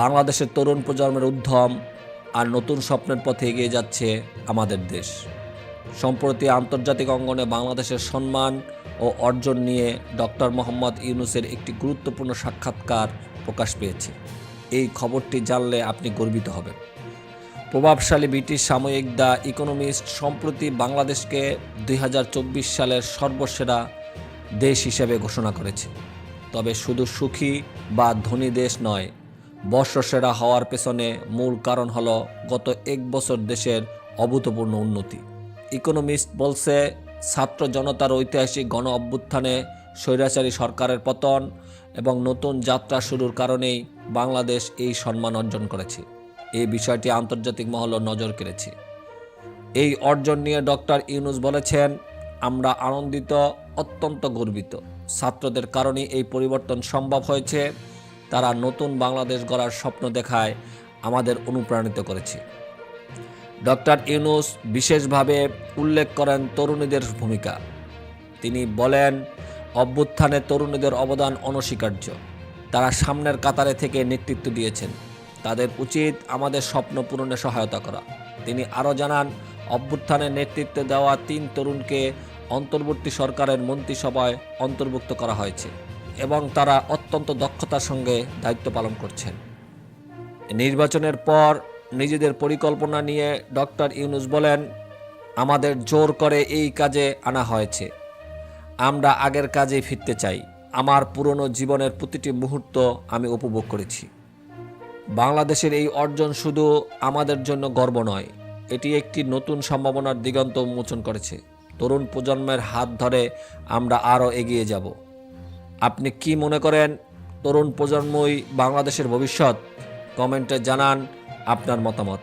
বাংলাদেশের তরুণ প্রজন্মের উদ্যম আর নতুন স্বপ্নের পথে এগিয়ে যাচ্ছে আমাদের দেশ। সম্প্রতি আন্তর্জাতিক অঙ্গনে বাংলাদেশের সম্মান ও অর্জন নিয়ে ডক্টর মোহাম্মদ ইউনুসের একটি গুরুত্বপূর্ণ সাক্ষাৎকার প্রকাশ পেয়েছে। এই খবরটি জানলে আপনি গর্বিত হবেন। প্রভাবশালী ব্রিটিশ সাময়িক দ্য ইকোনমিস্ট সম্প্রতি বাংলাদেশকে দুই হাজার চব্বিশ সালের সর্বসেরা দেশ হিসেবে ঘোষণা করেছে। তবে শুধু সুখী বা ধনী দেশ নয় বর্ষসেরা হওয়ার পেছনে মূল কারণ হলো গত এক বছর দেশের অভূতপূর্ণ উন্নতি। ইকোনমিস্ট বলছে, ছাত্র জনতার ঐতিহাসিক গণ অভ্যুত্থানে স্বৈরাচারী সরকারের পতন এবং নতুন যাত্রা শুরুর কারণেই বাংলাদেশ এই সম্মান অর্জন করেছে। এই বিষয়টি আন্তর্জাতিক মহলও নজর কেড়েছে। এই অর্জন নিয়ে ডক্টর ইউনুস বলেছেন, আমরা আনন্দিত, অত্যন্ত গর্বিত। ছাত্রদের কারণে এই পরিবর্তন সম্ভব হয়েছে। তারা নতুন বাংলাদেশ গড়ার স্বপ্ন দেখায়, আমাদের অনুপ্রাণিত করেছে। ডক্টর ইউনুস বিশেষভাবে উল্লেখ করেন তরুণীদের ভূমিকা। তিনি বলেন, অভ্যুত্থানে তরুণীদের অবদান অনস্বীকার্য। তারা সামনের কাতারে থেকে নেতৃত্ব দিয়েছেন। তাদের উচিত আমাদের স্বপ্ন পূরণে সহায়তা করা। তিনি আরও জানান, অভ্যুত্থানে নেতৃত্ব দেওয়া তিন তরুণকে অন্তর্বর্তী সরকারের মন্ত্রিসভায় অন্তর্ভুক্ত করা হয়েছে। এবং তারা অত্যন্ত দক্ষতার সঙ্গে দায়িত্ব পালন করছেন। নির্বাচনের পর নিজেদের পরিকল্পনা নিয়ে ডক্টর ইউনুস বলেন, আমাদের জোর করে এই কাজে আনা হয়েছে। আমরা আগের কাজে ফিরতে চাই। আমার পুরনো জীবনের প্রতিটি মুহূর্ত আমি উপভোগ করেছি। বাংলাদেশের এই অর্জন শুধু আমাদের জন্য গর্ব নয়, এটি একটি নতুন সম্ভাবনার দিগন্ত উন্মোচন করেছে। তরুণ প্রজন্মের হাত ধরে আমরা আরও এগিয়ে যাব। আপনি কি মনে করেন তরুণ প্রজন্মই বাংলাদেশের ভবিষ্যৎ? কমেন্টে জানান আপনার মতামত।